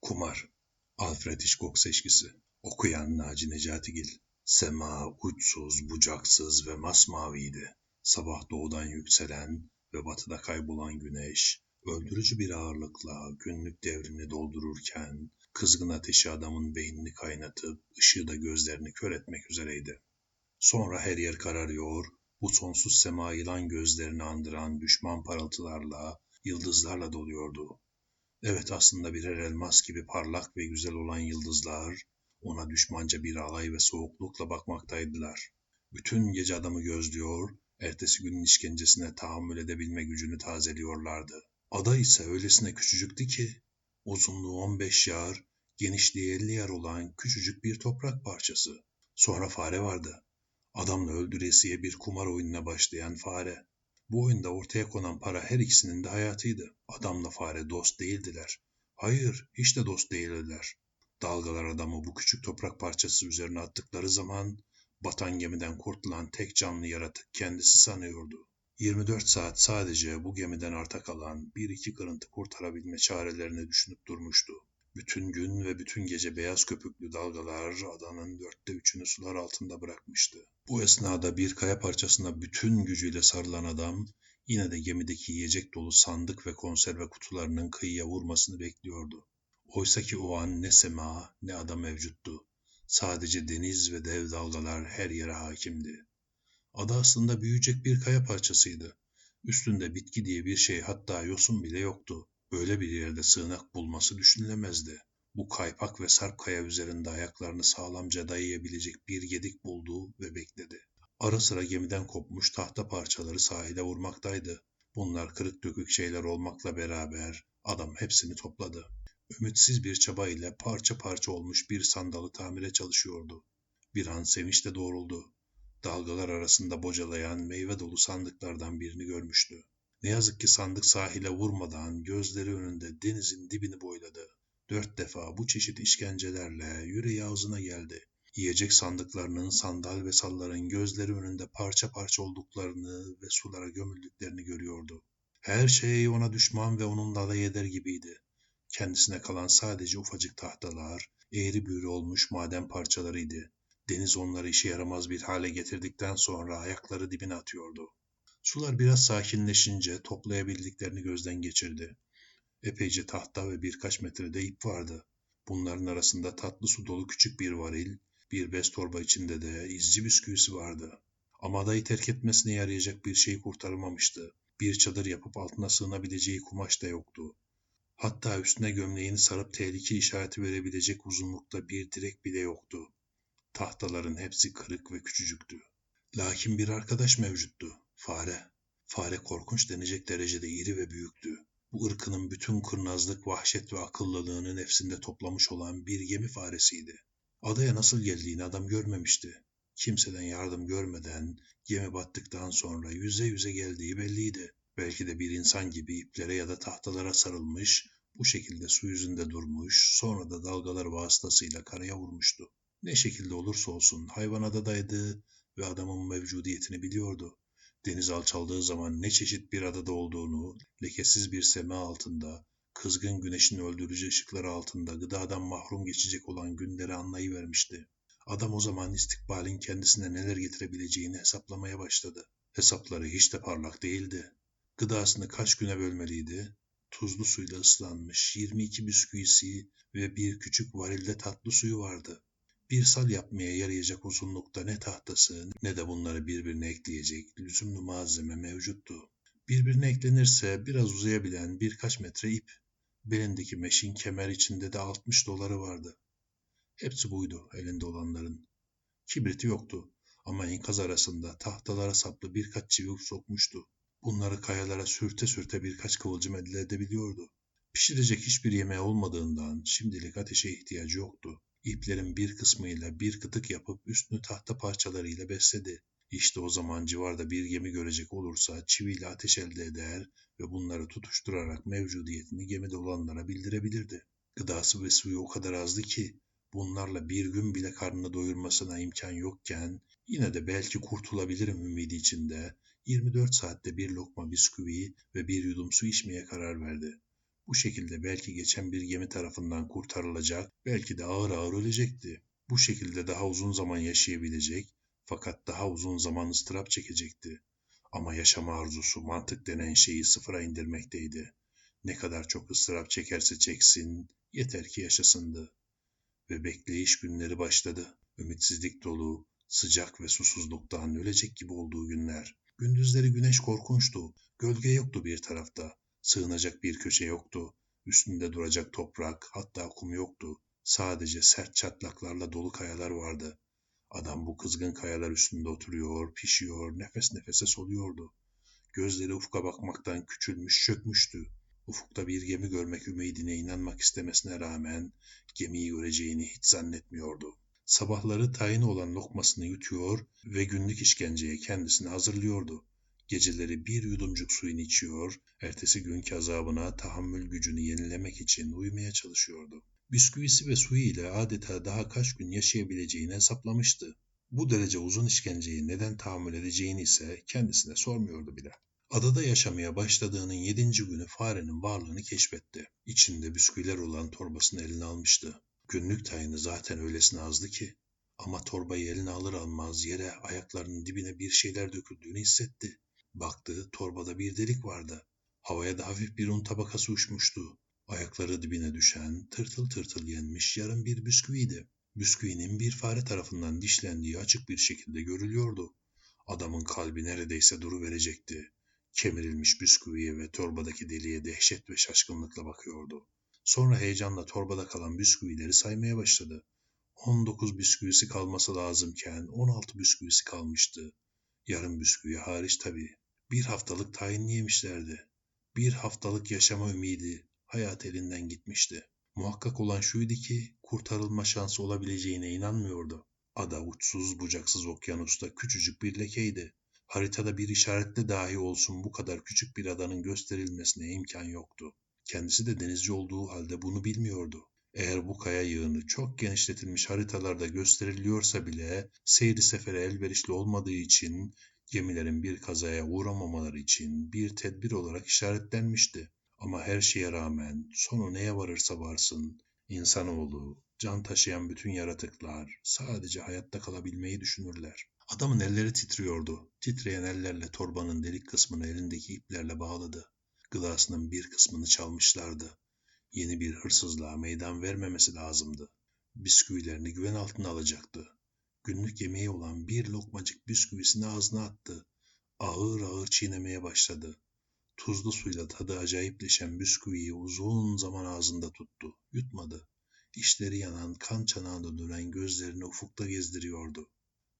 Kumar Alfred Hitchcock seçkisi Okuyan Naci Necatigil Sema uçsuz, bucaksız ve masmaviydi. Sabah doğudan yükselen ve batıda kaybolan güneş, öldürücü bir ağırlıkla günlük devrini doldururken, kızgın ateşi adamın beynini kaynatıp, ışığı da gözlerini kör etmek üzereydi. Sonra her yer kararıyor, bu sonsuz sema yılan gözlerini andıran düşman parıltılarla, yıldızlarla doluyordu. Evet aslında birer elmas gibi parlak ve güzel olan yıldızlar, ona düşmanca bir alay ve soğuklukla bakmaktaydılar. Bütün gece adamı gözlüyor, ertesi günün işkencesine tahammül edebilme gücünü tazeliyorlardı. Ada ise öylesine küçücüktü ki, uzunluğu 15 yar, genişliği 50 yar olan küçücük bir toprak parçası. Sonra fare vardı. Adamla öldüresiye bir kumar oyununa başlayan fare. Bu oyunda ortaya konan para her ikisinin de hayatıydı. Adamla fare dost değildiler. Hayır, hiç de dost değildiler. Dalgalar adamı bu küçük toprak parçası üzerine attıkları zaman batan gemiden kurtulan tek canlı yaratık kendisi sanıyordu. 24 saat sadece bu gemiden arta kalan bir iki kırıntı kurtarabilme çarelerini düşünüp durmuştu. Bütün gün ve bütün gece beyaz köpüklü dalgalar adanın dörtte üçünü sular altında bırakmıştı. Bu esnada bir kaya parçasına bütün gücüyle sarılan adam yine de gemideki yiyecek dolu sandık ve konserve kutularının kıyıya vurmasını bekliyordu. Oysa ki o an ne sema ne ada mevcuttu. Sadece deniz ve dev dalgalar her yere hakimdi. Ada aslında büyüyecek bir kaya parçasıydı. Üstünde bitki diye bir şey hatta yosun bile yoktu. Böyle bir yerde sığınak bulması düşünülemezdi. Bu kaypak ve sarp kaya üzerinde ayaklarını sağlamca dayayabilecek bir gedik buldu ve bekledi. Ara sıra gemiden kopmuş tahta parçaları sahile vurmaktaydı. Bunlar kırık dökük şeyler olmakla beraber adam hepsini topladı. Ümitsiz bir çaba ile parça parça olmuş bir sandalı tamire çalışıyordu. Bir an sevinçle doğruldu. Dalgalar arasında bocalayan meyve dolu sandıklardan birini görmüştü. Ne yazık ki sandık sahile vurmadan gözleri önünde denizin dibini boyladı. Dört defa bu çeşit işkencelerle yüreği ağzına geldi. Yiyecek sandıklarının sandal ve salların gözleri önünde parça parça olduklarını ve sulara gömüldüklerini görüyordu. Her şey ona düşman ve onunla alay eder gibiydi. Kendisine kalan sadece ufacık tahtalar, eğri büğrü olmuş maden parçalarıydı. Deniz onları işe yaramaz bir hale getirdikten sonra ayakları dibine atıyordu. Sular biraz sakinleşince toplayabildiklerini gözden geçirdi. Epeyce tahta ve birkaç metrede ip vardı. Bunların arasında tatlı su dolu küçük bir varil, bir bez torba içinde de izci bisküvisi vardı. Ama adayı terk etmesine yarayacak bir şey kurtarılmamıştı. Bir çadır yapıp altına sığınabileceği kumaş da yoktu. Hatta üstüne gömleğini sarıp tehlike işareti verebilecek uzunlukta bir direk bile yoktu. Tahtaların hepsi kırık ve küçücüktü. Lakin bir arkadaş mevcuttu. Fare. Fare korkunç denecek derecede iri ve büyüktü. Bu ırkının bütün kurnazlık, vahşet ve akıllılığını nefsinde toplamış olan bir gemi faresiydi. Adaya nasıl geldiğini adam görmemişti. Kimseden yardım görmeden gemi battıktan sonra yüze yüze geldiği belliydi. Belki de bir insan gibi iplere ya da tahtalara sarılmış, bu şekilde su yüzünde durmuş, sonra da dalgalar vasıtasıyla karaya vurmuştu. Ne şekilde olursa olsun hayvan adadaydı ve adamın mevcudiyetini biliyordu. Deniz alçaldığı zaman ne çeşit bir adada olduğunu, lekesiz bir sema altında, kızgın güneşin öldürücü ışıkları altında gıdadan mahrum geçecek olan günleri anlayıvermişti. Adam o zaman istikbalin kendisine neler getirebileceğini hesaplamaya başladı. Hesapları hiç de parlak değildi. Gıdasını kaç güne bölmeliydi? Tuzlu suyla ıslanmış 22 bisküvisi ve bir küçük varilde tatlı suyu vardı. Bir sal yapmaya yarayacak uzunlukta ne tahtası ne de bunları birbirine ekleyecek lüzumlu malzeme mevcuttu. Birbirine eklenirse biraz uzayabilen birkaç metre ip. Belindeki meşin kemer içinde de 60 doları vardı. Hepsi buydu elinde olanların. Kibriti yoktu ama enkaz arasında tahtalara saplı birkaç çivi sokmuştu. Bunları kayalara sürte sürte birkaç kıvılcım elde edebiliyordu. Pişirecek hiçbir yemeği olmadığından şimdilik ateşe ihtiyacı yoktu. İplerin bir kısmıyla bir kıtık yapıp üstünü tahta parçalarıyla besledi. İşte o zaman civarda bir gemi görecek olursa çiviyle ateş elde eder ve bunları tutuşturarak mevcudiyetini gemide olanlara bildirebilirdi. Gıdası ve suyu o kadar azdı ki bunlarla bir gün bile karnını doyurmasına imkan yokken yine de belki kurtulabilirim ümidi içinde 24 saatte bir lokma bisküvi ve bir yudum su içmeye karar verdi. Bu şekilde belki geçen bir gemi tarafından kurtarılacak, belki de ağır ağır ölecekti. Bu şekilde daha uzun zaman yaşayabilecek, fakat daha uzun zaman ıstırap çekecekti. Ama yaşama arzusu mantık denen şeyi sıfıra indirmekteydi. Ne kadar çok ıstırap çekerse çeksin, yeter ki yaşasındı. Ve bekleyiş günleri başladı. Ümitsizlik dolu, sıcak ve susuzluktan ölecek gibi olduğu günler. Gündüzleri güneş korkunçtu. Gölge yoktu bir tarafta. Sığınacak bir köşe yoktu. Üstünde duracak toprak, hatta kum yoktu. Sadece sert çatlaklarla dolu kayalar vardı. Adam bu kızgın kayalar üstünde oturuyor, pişiyor, nefes nefese soluyordu. Gözleri ufka bakmaktan küçülmüş, çökmüştü. Ufukta bir gemi görmek ümidine inanmak istemesine rağmen gemiyi göreceğini hiç zannetmiyordu. Sabahları tayin olan lokmasını yutuyor ve günlük işkenceye kendisini hazırlıyordu. Geceleri bir yudumcuk suyunu içiyor, ertesi günkü azabına tahammül gücünü yenilemek için uyumaya çalışıyordu. Bisküvisi ve suyu ile adeta daha kaç gün yaşayabileceğini hesaplamıştı. Bu derece uzun işkenceyi neden tahammül edeceğini ise kendisine sormuyordu bile. Adada yaşamaya başladığının yedinci günü farenin varlığını keşfetti. İçinde bisküviler olan torbasını eline almıştı. Günlük tayını zaten öylesine azdı ki. Ama torbayı eline alır almaz yere ayaklarının dibine bir şeyler döküldüğünü hissetti. Baktı torbada bir delik vardı. Havaya da hafif bir un tabakası uçmuştu. Ayakları dibine düşen, tırtıl tırtıl yenmiş yarım bir bisküviydi. Bisküvinin bir fare tarafından dişlendiği açık bir şekilde görülüyordu. Adamın kalbi neredeyse duru verecekti. Kemirilmiş bisküviye ve torbadaki deliğe dehşet ve şaşkınlıkla bakıyordu. Sonra heyecanla torbada kalan bisküvileri saymaya başladı. 19 bisküvisi kalması lazımken 16 bisküvisi kalmıştı. Yarım bisküvi hariç tabii. Bir haftalık tayinli yemişlerdi. Bir haftalık yaşama ümidi hayat elinden gitmişti. Muhakkak olan şuydu ki kurtarılma şansı olabileceğine inanmıyordu. Ada uçsuz bucaksız okyanusta küçücük bir lekeydi. Haritada bir işaretle dahi olsun bu kadar küçük bir adanın gösterilmesine imkan yoktu. Kendisi de denizci olduğu halde bunu bilmiyordu. Eğer bu kaya yığını çok genişletilmiş haritalarda gösteriliyorsa bile seyri sefere elverişli olmadığı için gemilerin bir kazaya uğramamaları için bir tedbir olarak işaretlenmişti. Ama her şeye rağmen sonu neye varırsa varsın insanoğlu, can taşıyan bütün yaratıklar sadece hayatta kalabilmeyi düşünürler. Adamın elleri titriyordu. Titreyen ellerle torbanın delik kısmını elindeki iplerle bağladı. Gıdasının bir kısmını çalmışlardı. Yeni bir hırsızlığa meydan vermemesi lazımdı. Bisküvilerini güven altına alacaktı. Günlük yemeği olan bir lokmacık bisküvisini ağzına attı. Ağır ağır çiğnemeye başladı. Tuzlu suyla tadı acayipleşen bisküviyi uzun zaman ağzında tuttu. Yutmadı. İşleri yanan, kan çanağında dönen gözlerini ufukta gezdiriyordu.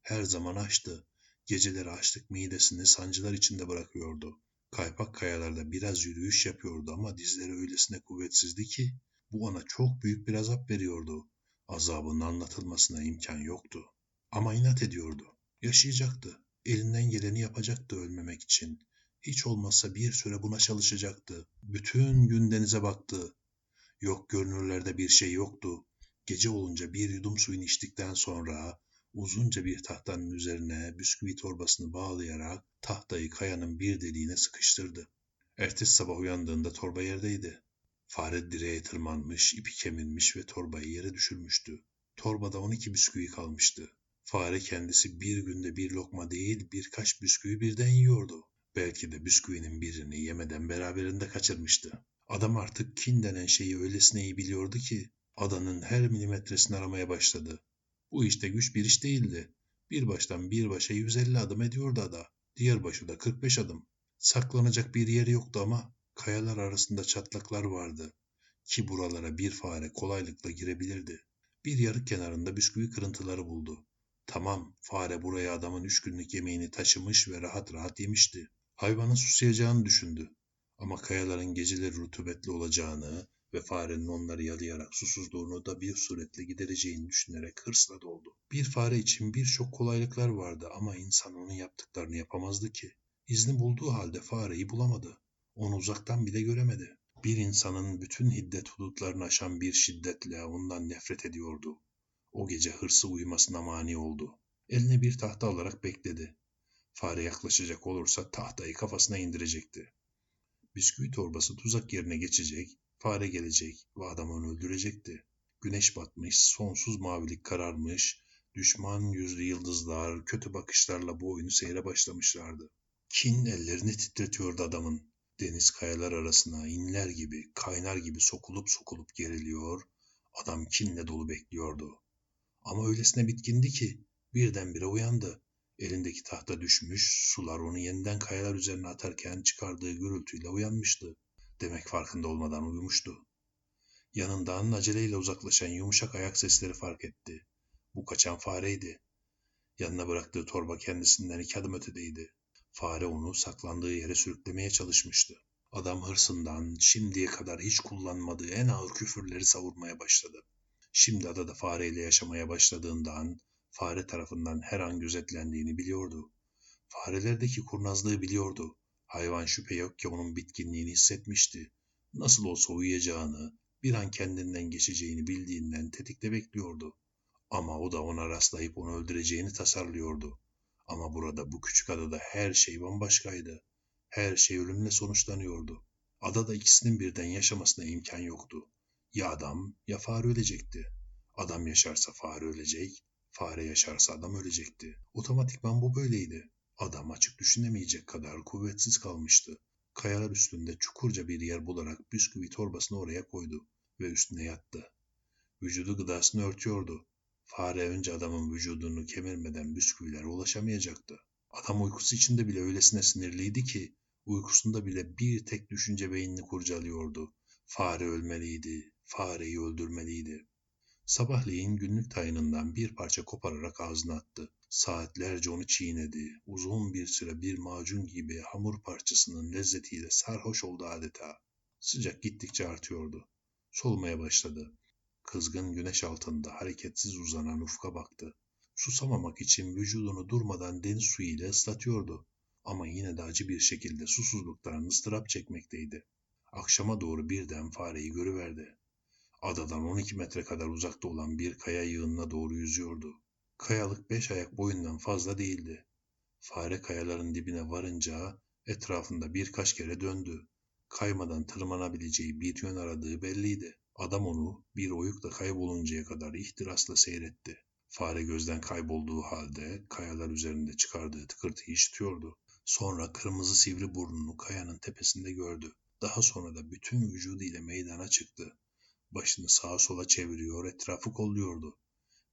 Her zaman açtı. Geceleri açlık midesini sancılar içinde bırakıyordu. Kaypak kayalarda biraz yürüyüş yapıyordu ama dizleri öylesine kuvvetsizdi ki bu ona çok büyük bir azap veriyordu. Azabının anlatılmasına imkan yoktu. Ama inat ediyordu. Yaşayacaktı. Elinden geleni yapacaktı ölmemek için. Hiç olmazsa bir süre buna çalışacaktı. Bütün gün denize baktı. Yok görünürlerde bir şey yoktu. Gece olunca bir yudum suyunu içtikten sonra uzunca bir tahtanın üzerine bisküvi torbasını bağlayarak tahtayı kayanın bir deliğine sıkıştırdı. Ertesi sabah uyandığında torba yerdeydi. Fare direğe tırmanmış, ipi kemirmiş ve torbayı yere düşürmüştü. Torbada 12 bisküvi kalmıştı. Fare kendisi bir günde bir lokma değil birkaç bisküvi birden yiyordu. Belki de bisküvinin birini yemeden beraberinde kaçırmıştı. Adam artık kin denen şeyi öylesine iyi biliyordu ki adanın her milimetresini aramaya başladı. Bu işte güç bir iş değildi. Bir baştan bir başa 150 adım ediyordu ada. Diğer başı da 45 adım. Saklanacak bir yeri yoktu ama kayalar arasında çatlaklar vardı. Ki buralara bir fare kolaylıkla girebilirdi. Bir yarık kenarında bisküvi kırıntıları buldu. Tamam, fare buraya adamın üç günlük yemeğini taşımış ve rahat rahat yemişti. Hayvanın susayacağını düşündü. Ama kayaların geceleri rutubetli olacağını ve farenin onları yalayarak susuzluğunu da bir suretle gidereceğini düşünerek hırsla doldu. Bir fare için birçok kolaylıklar vardı ama insan onun yaptıklarını yapamazdı ki. İzni bulduğu halde fareyi bulamadı. Onu uzaktan bile göremedi. Bir insanın bütün hiddet hudutlarını aşan bir şiddetle ondan nefret ediyordu. O gece hırsı uyumasına mani oldu. Eline bir tahta alarak bekledi. Fare yaklaşacak olursa tahtayı kafasına indirecekti. Bisküvi torbası tuzak yerine geçecek, Fare gelecek ve adam onu öldürecekti. Güneş batmış, sonsuz mavilik kararmış, düşman yüzlü yıldızlar kötü bakışlarla bu oyunu seyre başlamışlardı. Kin ellerini titretiyordu adamın. Deniz kayalar arasına inler gibi, kaynar gibi sokulup sokulup geriliyor, adam kinle dolu bekliyordu. Ama öylesine bitkindi ki birdenbire uyandı. Elindeki tahta düşmüş, sular onu yeniden kayalar üzerine atarken çıkardığı gürültüyle uyanmıştı. Demek farkında olmadan uyumuştu. Yanından aceleyle uzaklaşan yumuşak ayak sesleri fark etti. Bu kaçan fareydi. Yanına bıraktığı torba kendisinden iki adım ötedeydi. Fare onu saklandığı yere sürüklemeye çalışmıştı. Adam hırsından şimdiye kadar hiç kullanmadığı en ağır küfürleri savurmaya başladı. Şimdi adada fareyle yaşamaya başladığından fare tarafından her an gözetlendiğini biliyordu. Farelerdeki kurnazlığı biliyordu. Hayvan şüphe yok ki onun bitkinliğini hissetmişti. Nasıl olsa uyuyacağını, bir an kendinden geçeceğini bildiğinden tetikte bekliyordu. Ama o da ona rastlayıp onu öldüreceğini tasarlıyordu. Ama burada bu küçük adada her şey bambaşkaydı. Her şey ölümle sonuçlanıyordu. Adada ikisinin birden yaşamasına imkan yoktu. Ya adam ya fare ölecekti. Adam yaşarsa fare ölecek, fare yaşarsa adam ölecekti. Otomatikman bu böyleydi. Adam açık düşünemeyecek kadar kuvvetsiz kalmıştı. Kayalar üstünde çukurca bir yer bularak bisküvi torbasını oraya koydu ve üstüne yattı. Vücudu gıdasını örtüyordu. Fare önce adamın vücudunu kemirmeden bisküvilere ulaşamayacaktı. Adam uykusu içinde bile öylesine sinirliydi ki uykusunda bile bir tek düşünce beynini kurcalıyordu. Fare ölmeliydi, fareyi öldürmeliydi. Sabahleyin günlük tayınından bir parça kopararak ağzına attı. Saatlerce onu çiğnedi. Uzun bir süre bir macun gibi hamur parçasının lezzetiyle sarhoş oldu adeta. Sıcak gittikçe artıyordu. Solmaya başladı. Kızgın güneş altında hareketsiz uzanan ufka baktı. Susamamak için vücudunu durmadan deniz suyu ile ıslatıyordu. Ama yine de acı bir şekilde susuzluktan ıstırap çekmekteydi. Akşama doğru birden fareyi görüverdi. Adadan 12 metre kadar uzakta olan bir kaya yığınına doğru yüzüyordu. Kayalık beş ayak boyundan fazla değildi. Fare kayaların dibine varınca etrafında birkaç kere döndü. Kaymadan tırmanabileceği bir yön aradığı belliydi. Adam onu bir oyukla kayboluncaya kadar ihtirasla seyretti. Fare gözden kaybolduğu halde kayalar üzerinde çıkardığı tıkırtıyı işitiyordu. Sonra kırmızı sivri burnunu kayanın tepesinde gördü. Daha sonra da bütün vücudu ile meydana çıktı. Başını sağa sola çeviriyor, etrafı kolluyordu.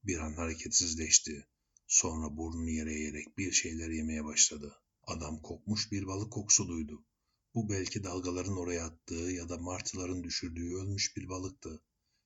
Bir an hareketsizleşti. Sonra burnunu yere eğerek bir şeyler yemeye başladı. Adam kokmuş bir balık kokusu duydu. Bu belki dalgaların oraya attığı ya da martıların düşürdüğü ölmüş bir balıktı.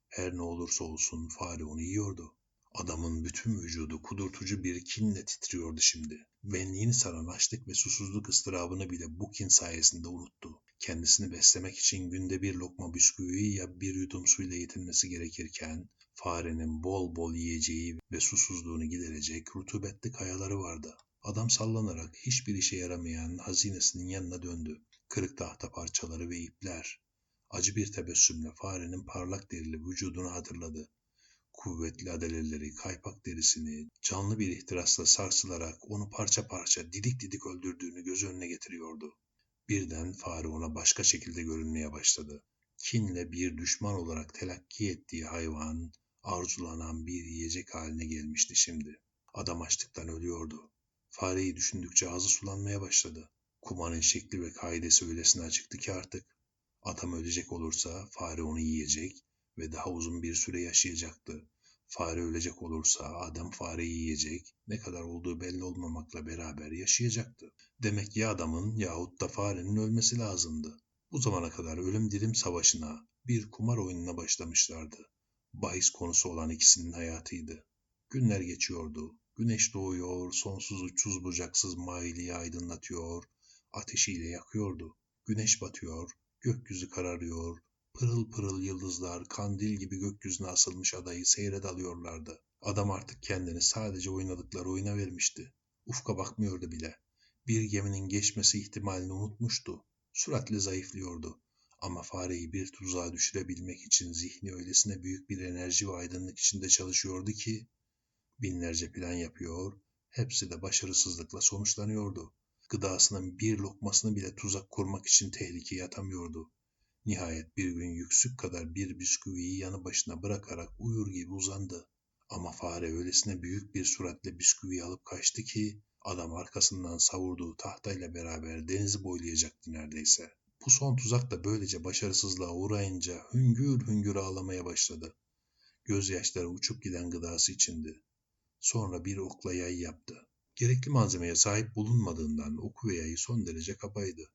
Her ne olursa olsun fare onu yiyordu. Adamın bütün vücudu kudurtucu bir kinle titriyordu şimdi. Benliğini saran açlık ve susuzluk ıstırabını bile bu kin sayesinde unuttu. Kendisini beslemek için günde bir lokma bisküvi ya bir yudum suyla yetinmesi gerekirken farenin bol bol yiyeceği ve susuzluğunu giderecek rutubetli kayaları vardı. Adam sallanarak hiçbir işe yaramayan hazinesinin yanına döndü. Kırık tahta parçaları ve ipler. Acı bir tebessümle farenin parlak derili vücudunu hatırladı. Kuvvetli adaleleri, kaypak derisini canlı bir ihtirasla sarsılarak onu parça parça didik didik öldürdüğünü göz önüne getiriyordu. Birden fare ona başka şekilde görünmeye başladı. Kinle bir düşman olarak telakki ettiği hayvan, arzulanan bir yiyecek haline gelmişti şimdi. Adam açlıktan ölüyordu. Fareyi düşündükçe ağzı sulanmaya başladı. Kumanın şekli ve kaidesi öylesine açıktı ki artık. Adam ölecek olursa fare onu yiyecek ve daha uzun bir süre yaşayacaktı. Fare ölecek olursa adam fareyi yiyecek, ne kadar olduğu belli olmamakla beraber yaşayacaktı. Demek ya adamın yahut da farenin ölmesi lazımdı. Bu zamana kadar ölüm dirim savaşına, bir kumar oyununa başlamışlardı. Bahis konusu olan ikisinin hayatıydı. Günler geçiyordu. Güneş doğuyor, sonsuz uçsuz bucaksız mailiyi aydınlatıyor, ateşiyle yakıyordu. Güneş batıyor, gökyüzü kararıyor, pırıl pırıl yıldızlar kandil gibi gökyüzüne asılmış adayı seyre dalıyorlardı. Adam artık kendini sadece oynadıkları oyuna vermişti. Ufka bakmıyordu bile. Bir geminin geçmesi ihtimalini unutmuştu. Süratle zayıflıyordu. Ama fareyi bir tuzağa düşürebilmek için zihni öylesine büyük bir enerji ve aydınlık içinde çalışıyordu ki binlerce plan yapıyor, hepsi de başarısızlıkla sonuçlanıyordu. Gıdasının bir lokmasını bile tuzak kurmak için tehlikeye atamıyordu. Nihayet bir gün yüksük kadar bir bisküviyi yanı başına bırakarak uyur gibi uzandı. Ama fare öylesine büyük bir suratla bisküviyi alıp kaçtı ki adam arkasından savurduğu tahtayla beraber denizi boylayacaktı neredeyse. Bu son tuzak da böylece başarısızlığa uğrayınca hüngür hüngür ağlamaya başladı. Gözyaşları uçup giden gıdası içindi. Sonra bir okla yay yaptı. Gerekli malzemeye sahip bulunmadığından oku ve yayı son derece kabaydı.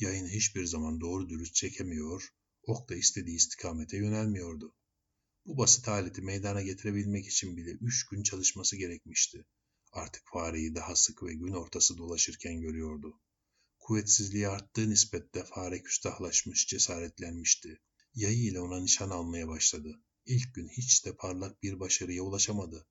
Yayını hiçbir zaman doğru dürüst çekemiyor, ok da istediği istikamete yönelmiyordu. Bu basit aleti meydana getirebilmek için bile üç gün çalışması gerekmişti. Artık fareyi daha sık ve gün ortası dolaşırken görüyordu. Kuvvetsizliği arttığı nispetle fare küstahlaşmış, cesaretlenmişti. Yayı ile ona nişan almaya başladı. İlk gün hiç de parlak bir başarıya ulaşamadı.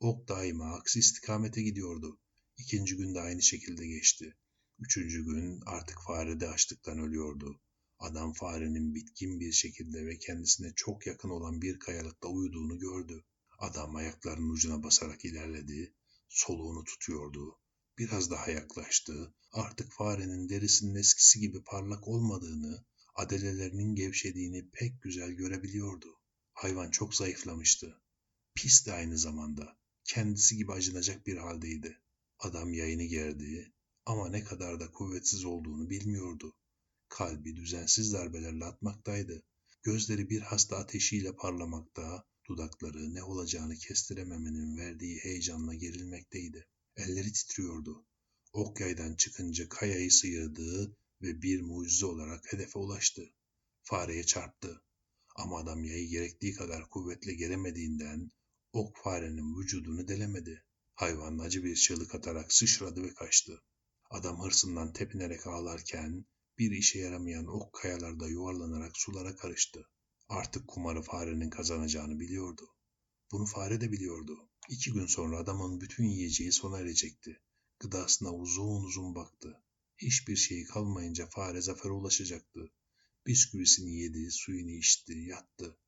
Ok daima aksi istikamete gidiyordu. İkinci gün de aynı şekilde geçti. Üçüncü gün artık fare de açlıktan ölüyordu. Adam farenin bitkin bir şekilde ve kendisine çok yakın olan bir kayalıkta uyuduğunu gördü. Adam ayaklarının ucuna basarak ilerledi, soluğunu tutuyordu. Biraz daha yaklaştı. Artık farenin derisinin eskisi gibi parlak olmadığını, adelelerinin gevşediğini pek güzel görebiliyordu. Hayvan çok zayıflamıştı. Pis de aynı zamanda. Kendisi gibi acınacak bir haldeydi. Adam yayını gerdi ama ne kadar da kuvvetsiz olduğunu bilmiyordu. Kalbi düzensiz darbelerle atmaktaydı. Gözleri bir hasta ateşiyle parlamakta, dudakları ne olacağını kestirememenin verdiği heyecanla gerilmekteydi. Elleri titriyordu. Ok yaydan çıkınca kayayı sıyırdı ve bir mucize olarak hedefe ulaştı. Fareye çarptı. Ama adam yayı gerektiği kadar kuvvetle geremediğinden ok farenin vücudunu delemedi. Hayvan acı bir çığlık atarak sıçradı ve kaçtı. Adam hırsından tepinerek ağlarken bir işe yaramayan ok kayalarda yuvarlanarak sulara karıştı. Artık kumarı farenin kazanacağını biliyordu. Bunu fare de biliyordu. İki gün sonra adamın bütün yiyeceği sona erecekti. Gıdasına uzun uzun baktı. Hiçbir şeyi kalmayınca fare zafere ulaşacaktı. Bisküvisini yedi, suyunu içti, yattı.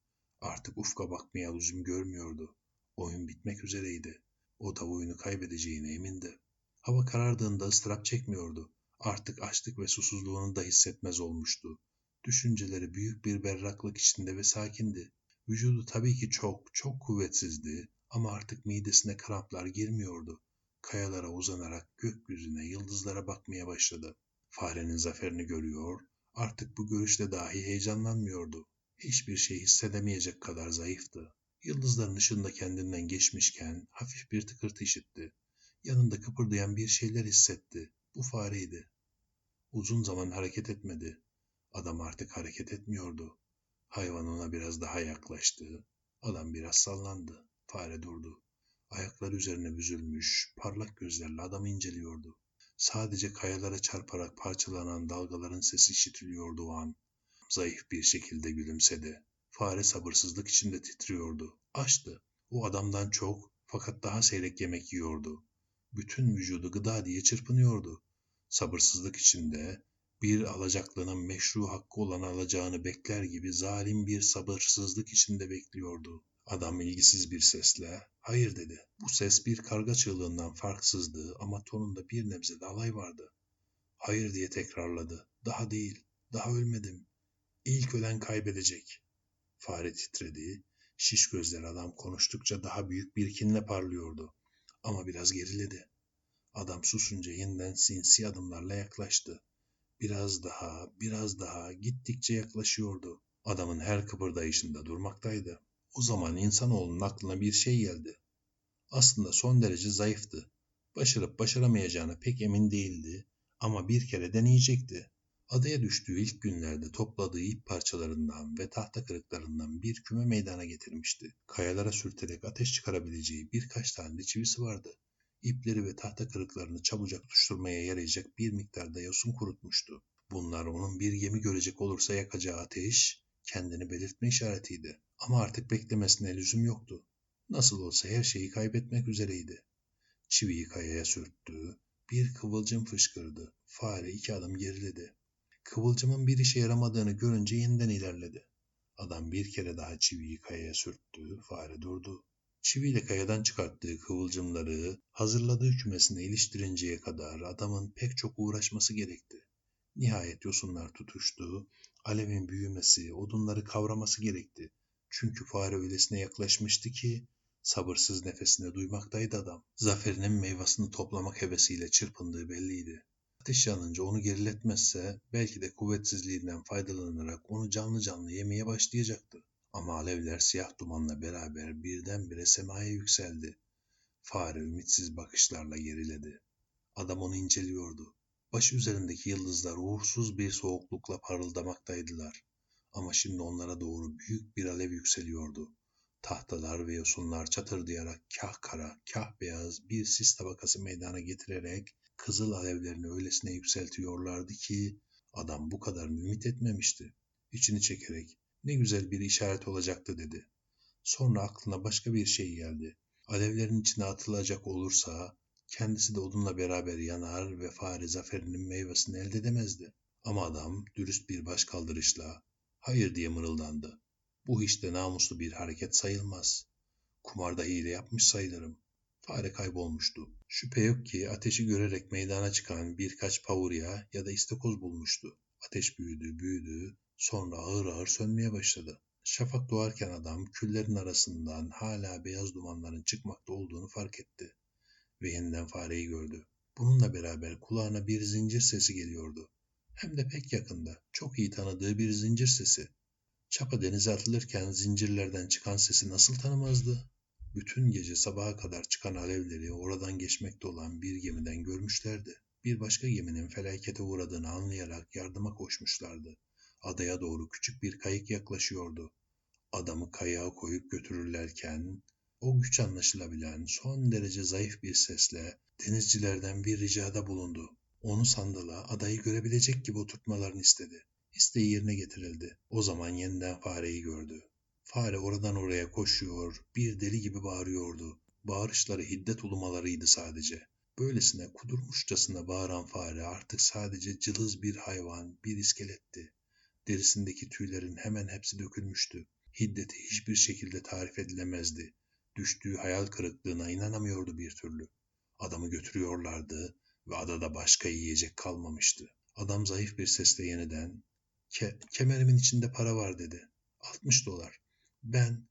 Artık ufka bakmaya lüzum görmüyordu. Oyun bitmek üzereydi. O da oyunu kaybedeceğine emindi. Hava karardığında ıstırap çekmiyordu. Artık açlık ve susuzluğunu da hissetmez olmuştu. Düşünceleri büyük bir berraklık içinde ve sakindi. Vücudu tabii ki çok, çok kuvvetsizdi ama artık midesine kramplar girmiyordu. Kayalara uzanarak gökyüzüne, yıldızlara bakmaya başladı. Farenin zaferini görüyor, artık bu görüşte dahi heyecanlanmıyordu. Hiçbir şey hissedemeyecek kadar zayıftı. Yıldızların ışığında kendinden geçmişken hafif bir tıkırtı işitti. Yanında kıpırdayan bir şeyler hissetti. Bu fareydi. Uzun zaman hareket etmedi. Adam artık hareket etmiyordu. Hayvan ona biraz daha yaklaştı. Adam biraz sallandı. Fare durdu. Ayakları üzerine büzülmüş, parlak gözlerle adamı inceliyordu. Sadece kayalara çarparak parçalanan dalgaların sesi işitiliyordu o an. Zayıf bir şekilde gülümsedi. Fare sabırsızlık içinde titriyordu. Açtı. O adamdan çok fakat daha seyrek yemek yiyordu. Bütün vücudu gıda diye çırpınıyordu. Sabırsızlık içinde bir alacaklının meşru hakkı olan alacağını bekler gibi zalim bir sabırsızlık içinde bekliyordu. Adam ilgisiz bir sesle hayır dedi. Bu ses bir karga çığlığından farksızdı ama tonunda bir nebze de alay vardı. Hayır diye tekrarladı. Daha değil, daha ölmedim. İlk ölen kaybedecek. Fare titredi. Şiş gözler adam konuştukça daha büyük bir kinle parlıyordu. Ama biraz geriledi. Adam susunca yeniden sinsi adımlarla yaklaştı. Biraz daha, biraz daha gittikçe yaklaşıyordu. Adamın her kıpırdayışında durmaktaydı. O zaman insanoğlunun aklına bir şey geldi. Aslında son derece zayıftı. Başarıp başaramayacağına pek emin değildi ama bir kere deneyecekti. Adaya düştüğü ilk günlerde topladığı ip parçalarından ve tahta kırıklarından bir küme meydana getirmişti. Kayalara sürterek ateş çıkarabileceği birkaç tane de çivisi vardı. İpleri ve tahta kırıklarını çabucak tutuşturmaya yarayacak bir miktarda yosun kurutmuştu. Bunlar onun bir gemi görecek olursa yakacağı ateş, kendini belirtme işaretiydi. Ama artık beklemesine lüzum yoktu. Nasıl olsa her şeyi kaybetmek üzereydi. Çiviyi kayaya sürttü, bir kıvılcım fışkırdı. Fare iki adım geriledi. Kıvılcımın bir işe yaramadığını görünce yeniden ilerledi. Adam bir kere daha çiviyi kayaya sürttü, fare durdu. Çiviyle kayadan çıkarttığı kıvılcımları hazırladığı kümesine iliştirinceye kadar adamın pek çok uğraşması gerekti. Nihayet yosunlar tutuştu, Alevin büyümesi, odunları kavraması gerekti. Çünkü fare öylesine yaklaşmıştı ki sabırsız nefesini duymaktaydı adam. Zaferinin meyvasını toplamak hevesiyle çırpındığı belliydi. Ateş yanınca onu geriletmezse belki de kuvvetsizliğinden faydalanarak onu canlı canlı yemeye başlayacaktı. Ama alevler siyah dumanla beraber birdenbire semaya yükseldi. Fare ümitsiz bakışlarla geriledi. Adam onu inceliyordu. Baş üzerindeki yıldızlar uğursuz bir soğuklukla parıldamaktaydılar. Ama şimdi onlara doğru büyük bir alev yükseliyordu. Tahtalar ve yosunlar çatırdayarak kah kara, kah beyaz bir sis tabakası meydana getirerek kızıl alevlerini öylesine yükseltiyorlardı ki adam bu kadar ümit etmemişti. İçini çekerek ne güzel bir işaret olacaktı dedi. Sonra aklına başka bir şey geldi. Alevlerin içine atılacak olursa kendisi de odunla beraber yanar ve fare zaferinin meyvesini elde edemezdi. Ama adam dürüst bir baş kaldırışla hayır diye mırıldandı. Bu hiç de namuslu bir hareket sayılmaz. Kumarda hile yapmış sayılırım. Fare kaybolmuştu. Şüphe yok ki ateşi görerek meydana çıkan birkaç pavurya ya da istakoz bulmuştu. Ateş büyüdü, büyüdü, sonra ağır ağır sönmeye başladı. Şafak doğarken adam küllerin arasından hala beyaz dumanların çıkmakta olduğunu fark etti ve yeniden fareyi gördü. Bununla beraber kulağına bir zincir sesi geliyordu. Hem de pek yakında, çok iyi tanıdığı bir zincir sesi. Çapa denize atılırken zincirlerden çıkan sesi nasıl tanımazdı? Bütün gece sabaha kadar çıkan alevleri oradan geçmekte olan bir gemiden görmüşlerdi. Bir başka geminin felakete uğradığını anlayarak yardıma koşmuşlardı. Adaya doğru küçük bir kayık yaklaşıyordu. Adamı kayağa koyup götürürlerken o güç anlaşılabilen son derece zayıf bir sesle denizcilerden bir ricada bulundu. Onu sandala adayı görebilecek gibi oturtmalarını istedi. İsteği yerine getirildi. O zaman yeniden fareyi gördü. Fare oradan oraya koşuyor, bir deli gibi bağırıyordu. Bağırışları hiddet ulumalarıydı sadece. Böylesine kudurmuşçasına bağıran fare artık sadece cılız bir hayvan, bir iskeletti. Derisindeki tüylerin hemen hepsi dökülmüştü. Hiddeti hiçbir şekilde tarif edilemezdi. Düştüğü hayal kırıklığına inanamıyordu bir türlü. Adamı götürüyorlardı ve adada başka yiyecek kalmamıştı. Adam zayıf bir sesle yeniden Ke kemerimin içinde para var dedi. 60 dolar. Ben,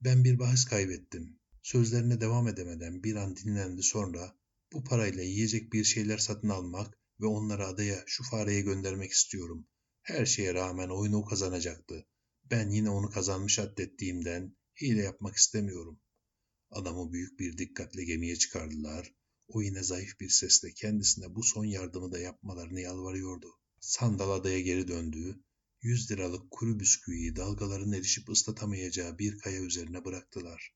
ben bir bahis kaybettim. Sözlerine devam edemeden bir an dinlendi sonra bu parayla yiyecek bir şeyler satın almak ve onları adaya şu fareye göndermek istiyorum. Her şeye rağmen oyunu o kazanacaktı. Ben yine onu kazanmış addettiğimden hile yapmak istemiyorum. Adamı büyük bir dikkatle gemiye çıkardılar. O yine zayıf bir sesle kendisine bu son yardımı da yapmalarını yalvarıyordu. Sandal adaya geri döndü. Yüz liralık kuru bisküviyi dalgaların erişip ıslatamayacağı bir kaya üzerine bıraktılar.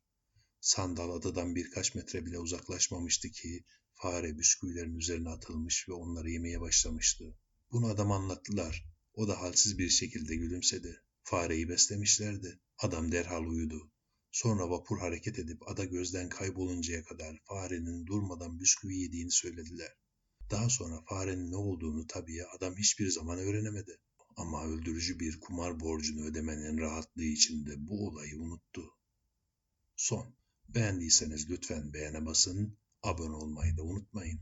Sandal adadan birkaç metre bile uzaklaşmamıştı ki fare bisküvilerin üzerine atılmış ve onları yemeye başlamıştı. Bunu adam anlattılar. O da halsiz bir şekilde gülümsedi. Fareyi beslemişlerdi. Adam derhal uyudu. Sonra vapur hareket edip ada gözden kayboluncaya kadar farenin durmadan bisküvi yediğini söylediler. Daha sonra farenin ne olduğunu tabii adam hiçbir zaman öğrenemedi. Ama öldürücü bir kumar borcunu ödemenin rahatlığı içinde bu olayı unuttu. Son. Beğendiyseniz lütfen beğene basın, abone olmayı da unutmayın.